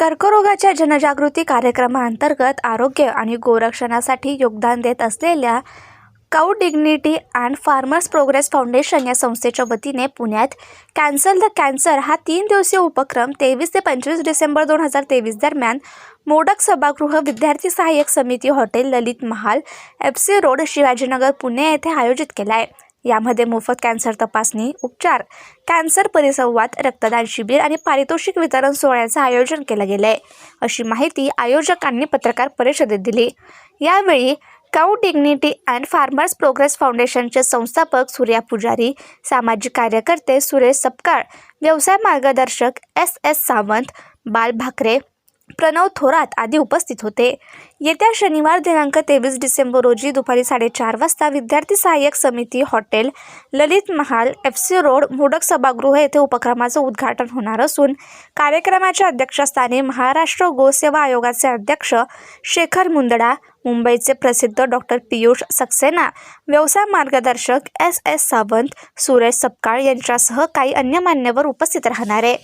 कर्करोगाच्या जनजागृती कार्यक्रमाअंतर्गत आरोग्य आणि गोरक्षणासाठी योगदान देत असलेल्या cow dignity and farmers progress foundation या संस्थेच्या वतीने पुण्यात कॅन्सल द कॅन्सर हा तीन दिवसीय उपक्रम तेवीस ते पंचवीस डिसेंबर दोन हजार तेवीस दरम्यान मोडक सभागृह विद्यार्थी सहाय्यक समिती hotel Lalit Mahal F C road Shivajinagar Pune येथे आयोजित केला आहे. यामध्ये मोफत कॅन्सर तपासणी उपचार कॅन्सर परिसंवाद रक्तदान शिबिर आणि पारितोषिक वितरण सोहळ्याचं आयोजन केलं गेलं आहे अशी माहिती आयोजकांनी पत्रकार परिषदेत दिली. यावेळी cow dignity and farmers progress फाउंडेशनचे संस्थापक सूर्या पुजारी सामाजिक कार्यकर्ते सुरेश सपकाळ व्यवसाय मार्गदर्शक एस एस सावंत बाल भाकरे प्रणव थोरात आदी उपस्थित होते. येत्या शनिवार दिनांक तेवीस डिसेंबर रोजी दुपारी साडेचार वाजता विद्यार्थी सहाय्यक समिती hotel Lalit Mahal F C road Modak सभागृह येथे उपक्रमाचं उद्घाटन होणार असून कार्यक्रमाच्या अध्यक्षस्थानी महाराष्ट्र गोसेवा आयोगाचे अध्यक्ष शेखर मुंदडा मुंबईचे प्रसिद्ध डॉक्टर पियुष सक्सेना व्यवसाय मार्गदर्शक एस एस सावंत सुरेश सपकाळ यांच्यासह काही अन्य मान्यवर उपस्थित राहणार. आहे